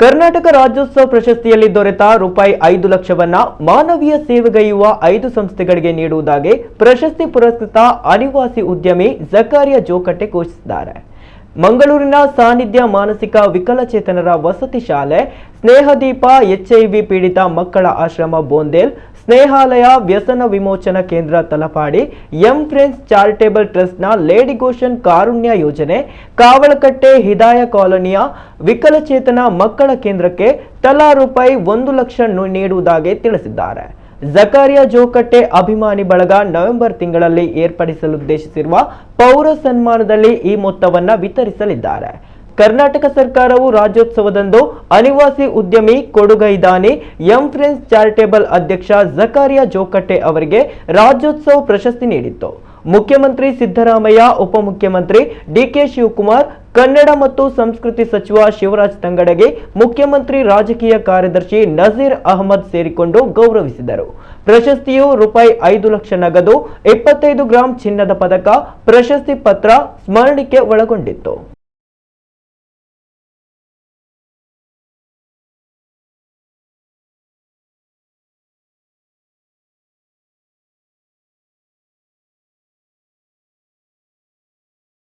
ಕರ್ನಾಟಕ ರಾಜ್ಯೋತ್ಸವ ಪ್ರಶಸ್ತಿಯಲ್ಲಿ ದೊರೆತ ರೂಪಾಯಿ ಐದು ಲಕ್ಷವನ್ನ ಮಾನವೀಯ ಸೇವೆಗೈಯುವ ಐದು ಸಂಸ್ಥೆಗಳಿಗೆ ನೀಡುವುದಾಗಿ ಪ್ರಶಸ್ತಿ ಪುರಸ್ಕೃತ ಅನಿವಾಸಿ ಉದ್ಯಮಿ ಜಕಾರಿಯ ಜೋಕಟ್ಟೆ ಘೋಷಿಸಿದ್ದಾರೆ. ಮಂಗಳೂರಿನ ಸಾನ್ನಿಧ್ಯ ಮಾನಸಿಕ ವಿಕಲಚೇತನರ ವಸತಿ ಶಾಲೆ ಸ್ನೇಹದೀಪ, ಎಚ್ಐವಿ ಪೀಡಿತ ಮಕ್ಕಳ ಆಶ್ರಮ ಬೋಂದೇಲ್, ಸ್ನೇಹಾಲಯ ವ್ಯಸನ ವಿಮೋಚನಾ ಕೇಂದ್ರ ತಲಪಾಡಿ, ಎಂ ಫ್ರೆಂಡ್ಸ್ ಚಾರಿಟೇಬಲ್ ಟ್ರಸ್ಟ್ನ ಲೇಡಿ ಗೋಷನ್ ಕಾರುಣ್ಯ ಯೋಜನೆ ಕಾವಳಕಟ್ಟೆ ಹಿದಾಯ ಕಾಲೋನಿಯ ವಿಕಲಚೇತನ ಮಕ್ಕಳ ಕೇಂದ್ರಕ್ಕೆ ತಲಾ ರೂಪಾಯಿ ಒಂದು ಲಕ್ಷ ನೀಡುವುದಾಗಿ ತಿಳಿಸಿದ್ದಾರೆ. ಜಕಾರಿಯಾ ಜೋಕಟ್ಟೆ ಅಭಿಮಾನಿ ಬಳಗ ನವೆಂಬರ್ ತಿಂಗಳಲ್ಲಿ ಏರ್ಪಡಿಸಲು ಉದ್ದೇಶಿಸಿರುವ ಪೌರ ಸನ್ಮಾನದಲ್ಲಿ ಈ ಮೊತ್ತವನ್ನು ವಿತರಿಸಲಿದ್ದಾರೆ. ಕರ್ನಾಟಕ ಸರ್ಕಾರವು ರಾಜ್ಯೋತ್ಸವದಂದು ಅನಿವಾಸಿ ಉದ್ಯಮಿ ಕೊಡುಗೈದಾನಿ ಎಂ ಫ್ರೆಂಡ್ಸ್ ಚಾರಿಟೇಬಲ್ ಅಧ್ಯಕ್ಷ ಜಕಾರಿಯಾ ಜೋಕಟ್ಟೆ ಅವರಿಗೆ ರಾಜ್ಯೋತ್ಸವ ಪ್ರಶಸ್ತಿ ನೀಡಿತ್ತು. ಮುಖ್ಯಮಂತ್ರಿ ಸಿದ್ದರಾಮಯ್ಯ, ಉಪಮುಖ್ಯಮಂತ್ರಿ ಡಿಕೆ ಶಿವಕುಮಾರ್, ಕನ್ನಡ ಮತ್ತು ಸಂಸ್ಕೃತಿ ಸಚಿವ ಶಿವರಾಜ್ ತಂಗಡಗೆ, ಮುಖ್ಯಮಂತ್ರಿ ರಾಜಕೀಯ ಕಾರ್ಯದರ್ಶಿ ನಜೀರ್ ಅಹಮದ್ ಸೇರಿಕೊಂಡು ಗೌರವಿಸಿದರು. ಪ್ರಶಸ್ತಿಯು ರೂಪಾಯಿ ಐದು ಲಕ್ಷ ನಗದು ಇಪ್ಪತ್ತೈದು ಗ್ರಾಂ ಚಿನ್ನದ ಪದಕ, ಪ್ರಶಸ್ತಿ ಪತ್ರ, ಸ್ಮರಣಿಕೆ ಒಳಗೊಂಡಿತ್ತು.